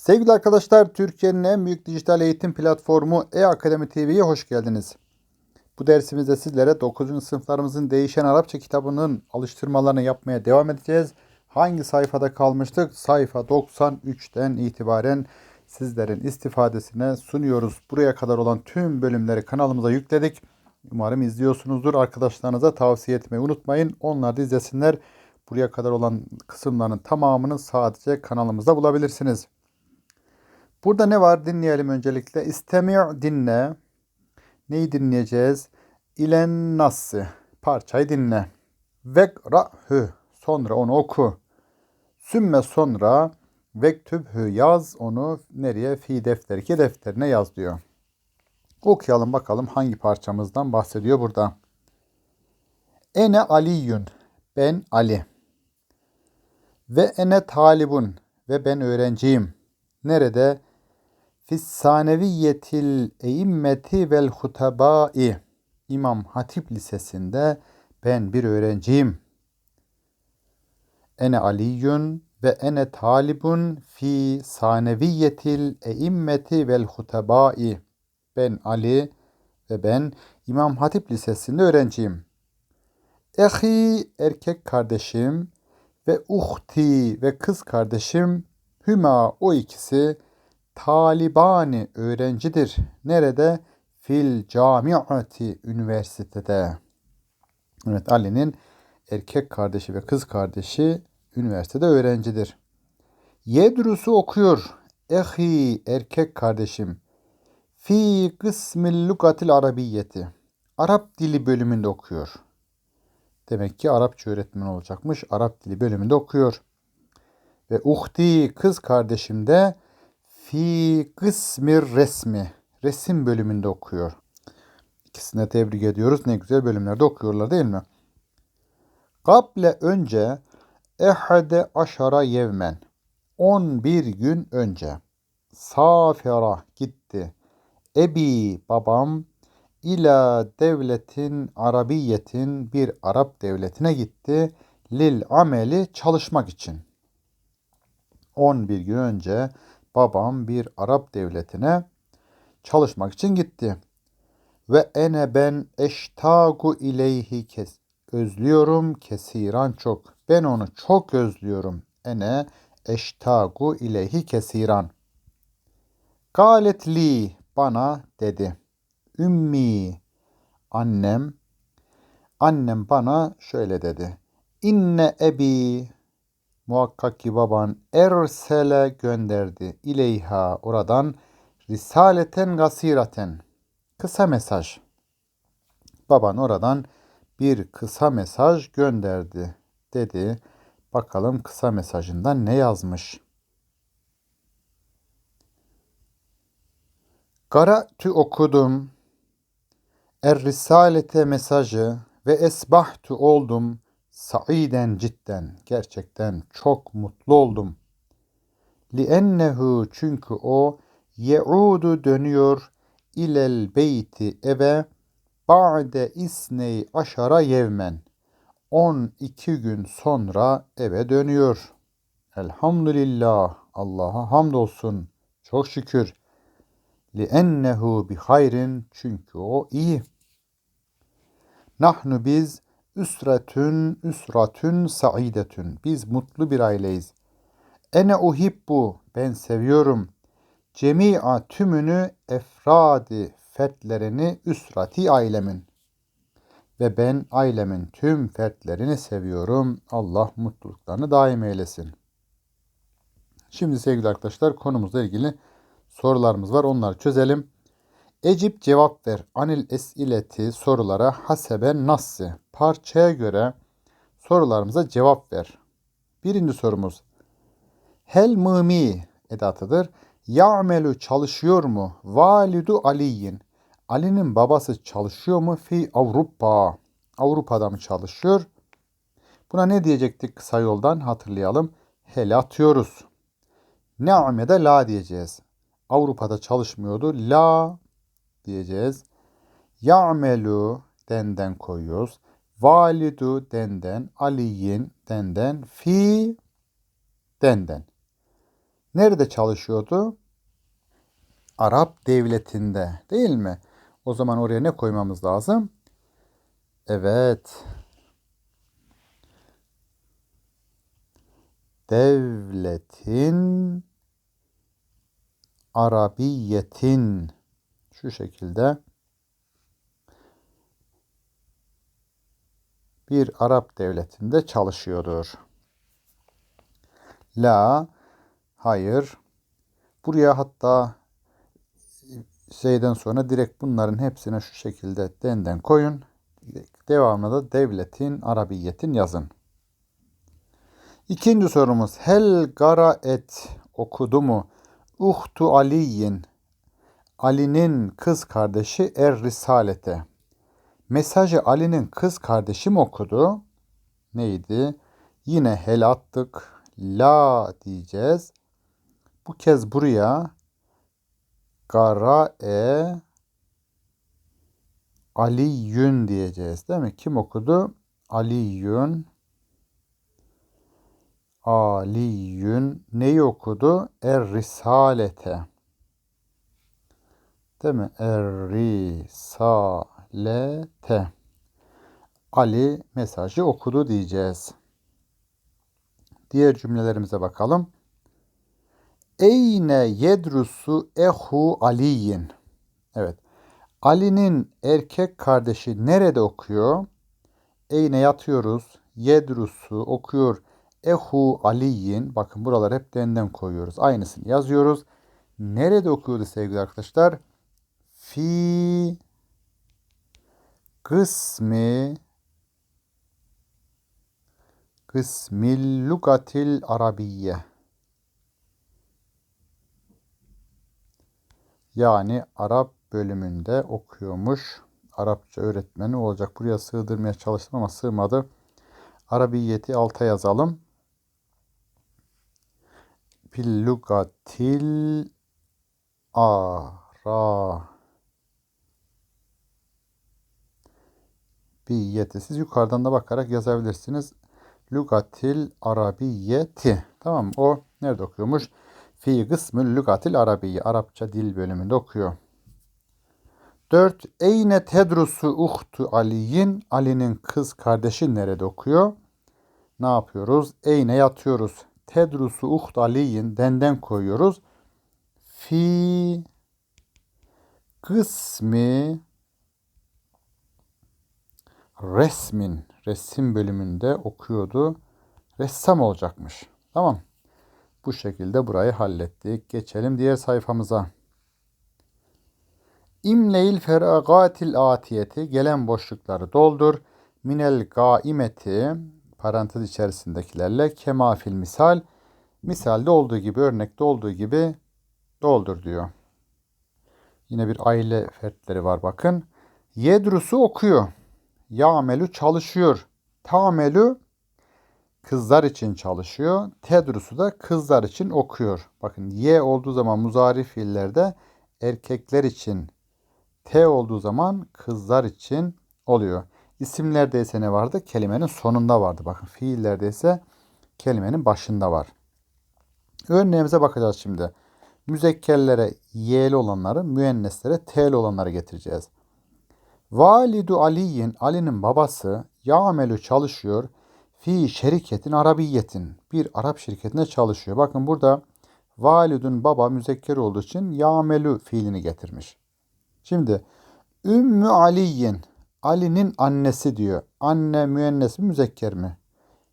Sevgili arkadaşlar, Türkiye'nin en büyük dijital eğitim platformu E-Akademi TV'ye hoş geldiniz. Bu dersimizde sizlere 9. sınıflarımızın değişen Arapça kitabının alıştırmalarını yapmaya devam edeceğiz. Hangi sayfada kalmıştık? Sayfa 93'ten itibaren sizlerin istifadesine sunuyoruz. Buraya kadar olan tüm bölümleri kanalımıza yükledik. Umarım izliyorsunuzdur. Arkadaşlarınıza tavsiye etmeyi unutmayın. Onlar da izlesinler. Buraya kadar olan kısımların tamamını sadece kanalımızda bulabilirsiniz. Burada ne var dinleyelim öncelikle. İstemi' dinle. Neyi dinleyeceğiz? İlen nassı. Parçayı dinle. Vekra'hü. Sonra onu oku. Sümme sonra vektübhü yaz onu nereye? Fi defteri ki defterine yaz diyor. Okuyalım bakalım hangi parçamızdan bahsediyor burada. Ene aliyun. Ben Ali. Ve ene talibun. Ve ben öğrenciyim. Nerede? Fissaneviyetil eimmeti vel hutebai. İmam Hatip Lisesi'nde ben bir öğrenciyim. Ene aliyun ve ene talibun fi saneviyetil eimmeti vel hutebai. Ben Ali ve ben İmam Hatip Lisesi'nde öğrenciyim. Ehi erkek kardeşim ve uhti ve kız kardeşim hüma o ikisi talibani öğrencidir. Nerede? Fil camiati üniversitede. Evet Ali'nin erkek kardeşi ve kız kardeşi üniversitede öğrencidir. Yedrusu okuyor. Ehi erkek kardeşim. Fi kısmil lugatil arabiyeti. Arap dili bölümünde okuyor. Demek ki Arapça öğretmen olacakmış. Arap dili bölümünde okuyor. Ve uhti kız kardeşim de fi kısmir resmi. Resim bölümünde okuyor. İkisine tebrik ediyoruz. Ne güzel bölümlerde okuyorlar değil mi? Kable önce ehade aşara yevmen. 11 gün önce. Safera gitti. Ebi babam ila devletin arabiyetin bir Arap devletine gitti. Lil ameli çalışmak için. 11 gün önce babam bir Arap devletine çalışmak için gitti. Ve ene ben eştagu ileyhi kes özlüyorum kesiran çok. Ben onu çok özlüyorum. Ene eştagu ileyhi kesiran. Galet li bana dedi. Ümmi annem annem bana şöyle dedi. İnne ebi muhakkak ki baban ersele gönderdi ileyha oradan risaleten gasiraten kısa mesaj. Baban oradan bir kısa mesaj gönderdi dedi. Bakalım kısa mesajından ne yazmış? Qara'tu okudum. Er risalete mesajı ve esbahtu oldum. Saiden cidden. Gerçekten çok mutlu oldum. Liennehu çünkü o yeudu dönüyor ilel beyti eve ba'de isney aşara yevmen. 12 gün sonra eve dönüyor. Elhamdülillah. Allah'a hamdolsun. Çok şükür. Liennehu bi hayrin çünkü o iyi. Nahnu biz üsretün üsratün saidetün. Biz mutlu bir aileyiz. Ene uhibbu ben seviyorum. Cemi'a tümünü efradi fertlerini üsrati ailemin. Ve ben ailemin tüm fertlerini seviyorum. Allah mutluluklarını daim eylesin. Şimdi sevgili arkadaşlar konumuzla ilgili sorularımız var. Onları çözelim. Ecip cevap ver. Anil esileti sorulara hasebe nassı. Parçaya göre sorularımıza cevap ver. Birinci sorumuz. Hel mımi edatıdır. Ya'melu çalışıyor mu? Validu Aliyin. Ali'nin babası çalışıyor mu? Fi Avrupa. Avrupa'da mı çalışıyor? Buna ne diyecektik kısa yoldan hatırlayalım. Hele atıyoruz. Ne'mede la diyeceğiz. Avrupa'da çalışmıyordu. La diyeceğiz. Ya'melu denden koyuyoruz. Validu denden, aliyin denden, fi denden. Nerede çalışıyordu? Arap devletinde değil mi? O zaman oraya ne koymamız lazım? Evet. Devletin Arabiyetin şu şekilde bir Arap devletinde çalışıyordur. La hayır. Buraya hatta şeyden sonra direkt bunların hepsine şu şekilde denden koyun. Devamında da devletin, arabiyetin yazın. İkinci sorumuz. Hel gara et okudu mu? Uhtu Aliyin. Ali'nin kız kardeşi Er Risalete. Mesajı Ali'nin kız kardeşi mi okudu? Neydi? Yine hel attık. La diyeceğiz. Bu kez buraya Gara e Aliyün diyeceğiz değil mi? Kim okudu? Aliyün. Aliyün neyi okudu? Er Risalete. Değil mi? Er Risalete. Ali mesajı okudu diyeceğiz. Diğer cümlelerimize bakalım. Eyne yedrusu ehu aliyin. Evet. Ali'nin erkek kardeşi nerede okuyor? Eyne yatıyoruz. Yedrusu okuyor. Ehu aliyin. Bakın buralar hep denden koyuyoruz. Aynısını yazıyoruz. Nerede okuyordu sevgili arkadaşlar? Fi kısmi kısmil lugatil arabiye. Yani Arap bölümünde okuyormuş. Arapça öğretmeni olacak. Buraya sığdırmaya çalıştım ama sığmadı. Arabiyeti alta yazalım. Fil lugatil ara Arabiyeti. Siz yukarıdan da bakarak yazabilirsiniz. Lugatil Arabiyeti. Tamam mı? O nerede okuyormuş? Fi kısmül lugatil Arabiye. Arapça dil bölümünde okuyor. 4. Eyne tedrusu uhtu Aliyin. Ali'nin kız kardeşi nerede okuyor? Ne yapıyoruz? Eyne yatıyoruz. Tedrusu uht Aliyin. Denden koyuyoruz. Fi kısmi resmin, resim bölümünde okuyordu. Ressam olacakmış. Tamam. Bu şekilde burayı hallettik. Geçelim diğer sayfamıza. İmleil feragatil atiyeti gelen boşlukları doldur. Minel gaimeti parantez içerisindekilerle kemafil misal misalde olduğu gibi örnekte olduğu gibi doldur diyor. Yine bir aile fertleri var bakın. Yedrusu okuyor. Ya'melu çalışıyor. Ta'melu kızlar için çalışıyor. Tedrusu da kızlar için okuyor. Bakın ye olduğu zaman muzari fiillerde erkekler için, t olduğu zaman kızlar için oluyor. İsimlerde ise ne vardı? Kelimenin sonunda vardı. Bakın fiillerde ise kelimenin başında var. Örneğimize bakacağız şimdi. Müzekkerlere y'li olanları, müenneslere t'li olanları getireceğiz. Validu Aliyin, Ali'nin babası ya'melu çalışıyor. Fi şirketin arabiyetin. Bir Arap şirketinde çalışıyor. Bakın burada validun baba müzekker olduğu için ya'melu fiilini getirmiş. Şimdi Ümmü Aliyin Ali'nin annesi diyor. Anne müennes mi müzekker mi?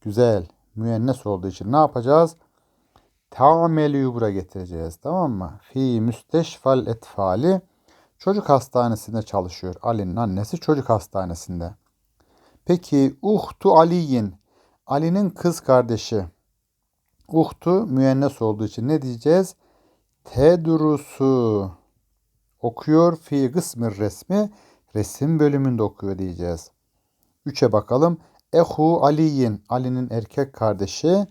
Güzel. Müennes olduğu için ne yapacağız? Ta'melü'yü buraya getireceğiz. Tamam mı? Fi müsteşfal etfali çocuk hastanesinde çalışıyor. Ali'nin annesi çocuk hastanesinde. Peki Uhtu Aliyin Ali'nin kız kardeşi. Uhtu müennes olduğu için ne diyeceğiz? Tedrusu okuyor fi kısmı resmi resim bölümünde okuyor diyeceğiz. Üçe bakalım. Ehu Aliyin Ali'nin erkek kardeşi.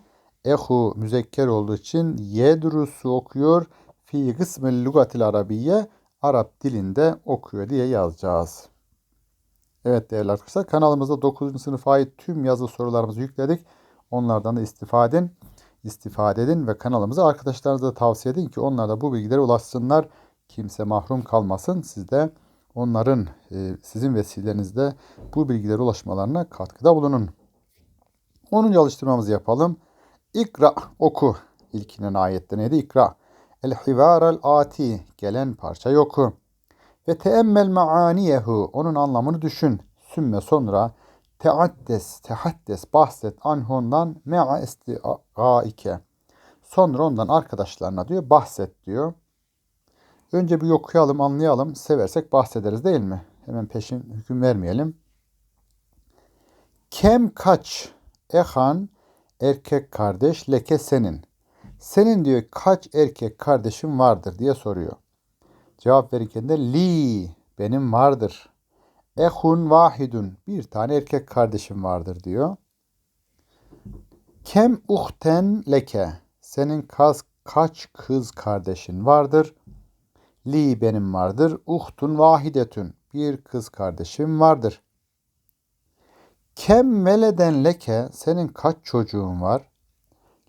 Ehu müzekker olduğu için yedrusu okuyor. Fi kısmı lugatil arabiye Arap dilinde okuyor diye yazacağız. Evet değerli arkadaşlar kanalımızda 9. sınıfa ait tüm yazı sorularımızı yükledik. Onlardan da istifade edin. edin ve kanalımızı arkadaşlarınıza da tavsiye edin ki onlar da bu bilgilere ulaşsınlar. Kimse mahrum kalmasın. Siz de onların e, sizin vesilenizde bu bilgilere ulaşmalarına katkıda bulunun. 10. alıştırmamızı yapalım. İkra oku. İlkinin ayette neydi? İkra. El hivaral ati gelen parça oku. Ve teemmel maaniyehu onun anlamını düşün. Sümme sonra teaddes, tehaddes bahset anhondan mea istigaike. Sonra ondan arkadaşlarına diyor bahset diyor. Önce bir okuyalım, anlayalım. Seversek bahsederiz değil mi? Hemen peşin hüküm vermeyelim. Kem kaç ehan erkek kardeş leke senin. Senin diyor kaç erkek kardeşin vardır diye soruyor. Cevap verirken de li benim vardır. Ehun vahidun bir tane erkek kardeşim vardır diyor. Kem uhten leke senin kaz, kaç kız kardeşin vardır? Li benim vardır. Uhtun vahidetün bir kız kardeşim vardır. Kem veleden leke senin kaç çocuğun var?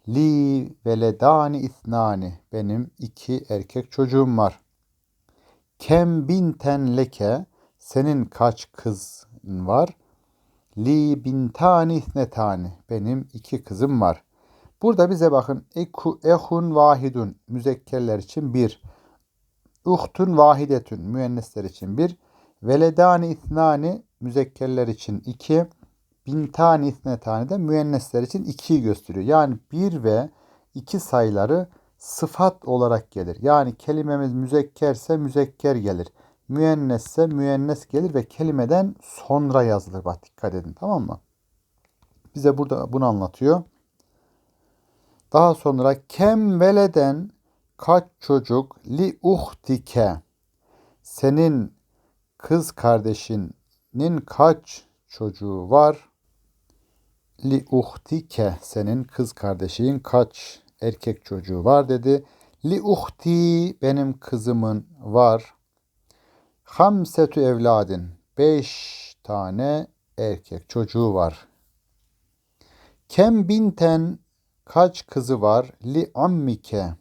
Li veledani ithnani benim iki erkek çocuğum var. Kem binten leke senin kaç kızın var? Li bintani ithnetani benim iki kızım var. Burada bize bakın eku ehun vahidun müzekkerler için bir. Uhtun vahidetün müennesler için bir. Veledani ithnani müzekkerler için iki. Bintani ithnetani de müennesler için ikiyi gösteriyor. Yani bir ve iki sayıları sıfat olarak gelir. Yani kelimemiz müzekkerse müzekker gelir. Müennesse müennes gelir ve kelimeden sonra yazılır. Bak dikkat edin tamam mı? Bize burada bunu anlatıyor. Daha sonra kem veleden kaç çocuk li uhtike senin kız kardeşinin kaç çocuğu var? Li uhtike senin kız kardeşin kaç erkek çocuğu var dedi. Li uhti benim kızımın var. Hamsetu evladin beş tane erkek çocuğu var. Kem binten kaç kızı var? Li ammike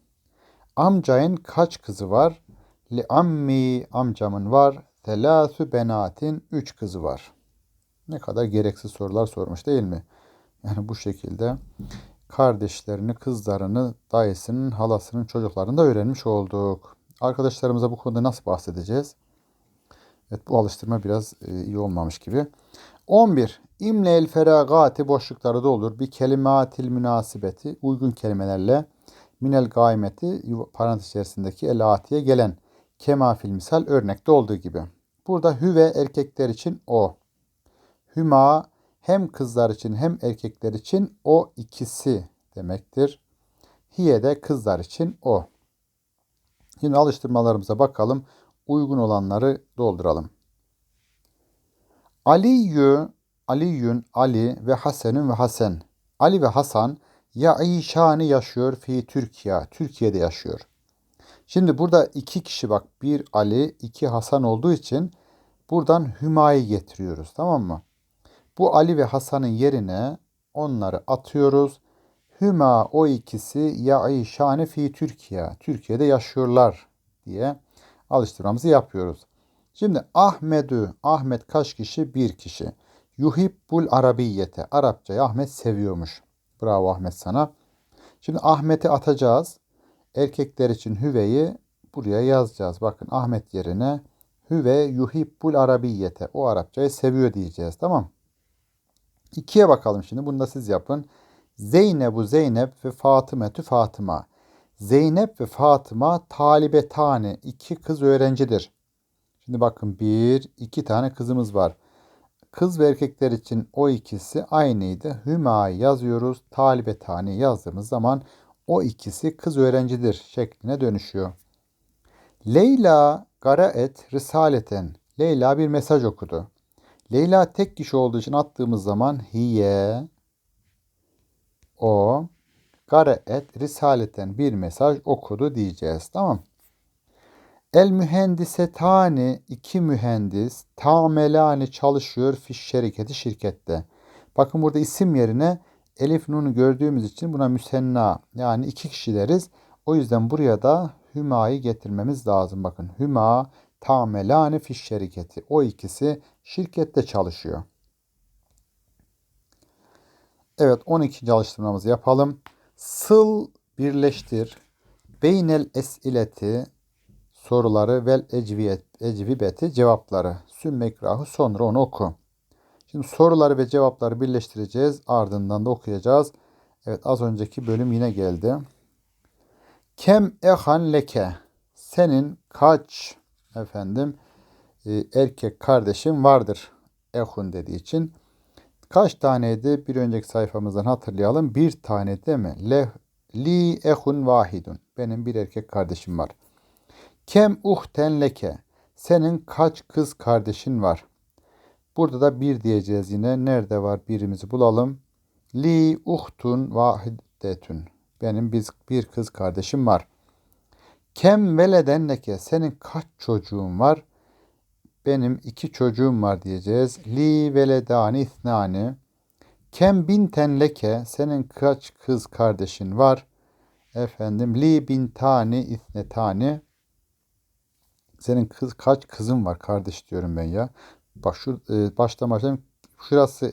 amcayın kaç kızı var? Li ammi amcamın var. Telâsü benatin üç kızı var. Ne kadar gereksiz sorular sormuş değil mi? Yani bu şekilde kardeşlerini, kızlarını, dayısının, halasının çocuklarını da öğrenmiş olduk. Arkadaşlarımıza bu konuda nasıl bahsedeceğiz? Evet bu alıştırma biraz e, iyi olmamış gibi. 11. İmle el feragati boşlukları doldur. Bir kelimatil münasibeti uygun kelimelerle minel gaimeti parantez içerisindeki el atiye gelen kema fil misal örnekte olduğu gibi. Burada hüve erkekler için o. Hüma hem kızlar için hem erkekler için o ikisi demektir. Hiye de kızlar için o. Şimdi alıştırmalarımıza bakalım. Uygun olanları dolduralım. Aliyyü, Aliyyün, Ali ve Hasen'ün ve Hasen. Ali ve Hasan yaişani yaşıyor fi Türkiye. Türkiye'de yaşıyor. Şimdi burada iki kişi bak bir Ali iki Hasan olduğu için buradan Hüma'yı getiriyoruz tamam mı? Bu Ali ve Hasan'ın yerine onları atıyoruz. Hüma o ikisi yaişani fi Türkiye. Türkiye'de yaşıyorlar diye alıştırmamızı yapıyoruz. Şimdi Ahmedü, Ahmet kaç kişi? Bir kişi. Yuhibbul arabiyete. Arapçayı Ahmet seviyormuş. Bravo Ahmet sana. Şimdi Ahmet'i atacağız. Erkekler için hüveyi buraya yazacağız. Bakın Ahmet yerine hüve yuhibbul arabiyete. O Arapçayı seviyor diyeceğiz. Tamam. İkiye bakalım şimdi. Bunu da siz yapın. Zeynebu Zeynep ve Fatımetü Fatıma. Zeynep ve Fatıma talibetane. iki kız öğrencidir. Şimdi bakın bir, iki tane kızımız var. Kız ve erkekler için o ikisi aynıydı. Hüma yazıyoruz. Talibetane yazdığımız zaman o ikisi kız öğrencidir şekline dönüşüyor. Leyla garaet risaleten. Leyla bir mesaj okudu. Leyla tek kişi olduğu için attığımız zaman hiye o garaet risaleten bir mesaj okudu diyeceğiz. Tamam. El mühendisetani iki mühendis tamelani çalışıyor fiş şirketi şirkette. Bakın burada isim yerine Elif nunu gördüğümüz için buna müsenna yani iki kişi deriz. O yüzden buraya da hüma'yı getirmemiz lazım. Bakın hüma tamelane fiş şirketi. O ikisi şirkette çalışıyor. Evet 12. alıştırmamızı yapalım. Sıl birleştir. Beynel esileti soruları vel ecviyet, ecvibeti cevapları. Sümmekrahu sonra onu oku. Şimdi soruları ve cevapları birleştireceğiz. Ardından da okuyacağız. Evet az önceki bölüm yine geldi. Kem ehan leke. Senin kaç efendim e, erkek kardeşin vardır? Ehun dediği için. Kaç taneydi? Bir önceki sayfamızdan hatırlayalım. Bir tane değil mi? Le, li ehun vahidun. Benim bir erkek kardeşim var. Kem uhten leke. Senin kaç kız kardeşin var? Burada da bir diyeceğiz yine. Nerede var birimizi bulalım. Li uhtun vahidetun. Benim biz bir kız kardeşim var. Kem veleden leke. Senin kaç çocuğun var? Benim iki çocuğum var diyeceğiz. Li veledani ithnani. Kem binten leke. Senin kaç kız kardeşin var? Efendim li bintani ithnetani. Senin kız kaç kızın var kardeş diyorum ben ya. Bak şu e, baştan. Şurası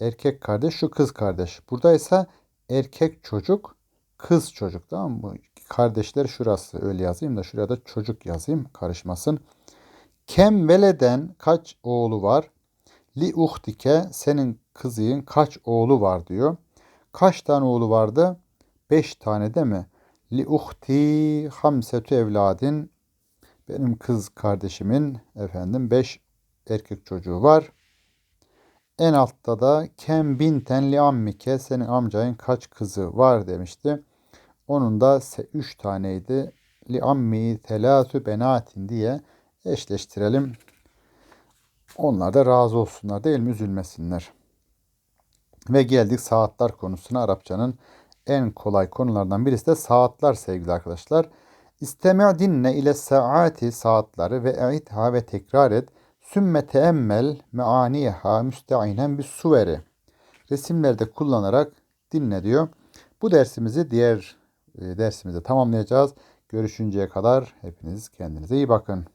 erkek kardeş, şu kız kardeş. Burada ise erkek çocuk, kız çocuk tamam mı? Kardeşler şurası öyle yazayım da şuraya da çocuk yazayım karışmasın. Kem veleden kaç oğlu var? Li uhtike senin kızın kaç oğlu var diyor. Kaç tane oğlu vardı? Beş tane değil mi? Li uhti hamsetu evladin benim kız kardeşimin efendim beş erkek çocuğu var. En altta da kem binten li ammike senin amcayın kaç kızı var demişti. Onun da üç taneydi. Li ammi telatu benatin diye eşleştirelim. Onlar da razı olsunlar değil mi? Üzülmesinler. Ve geldik saatler konusuna. Arapçanın en kolay konulardan birisi de saatler sevgili arkadaşlar. İstemi' dinle ile saati saatleri ve e'itha ve tekrar et. Sümme teemmel meaniha müsteinen bir suveri. Resimlerde kullanarak dinle diyor. Bu dersimizi diğer e, dersimizde tamamlayacağız. Görüşünceye kadar hepiniz kendinize iyi bakın.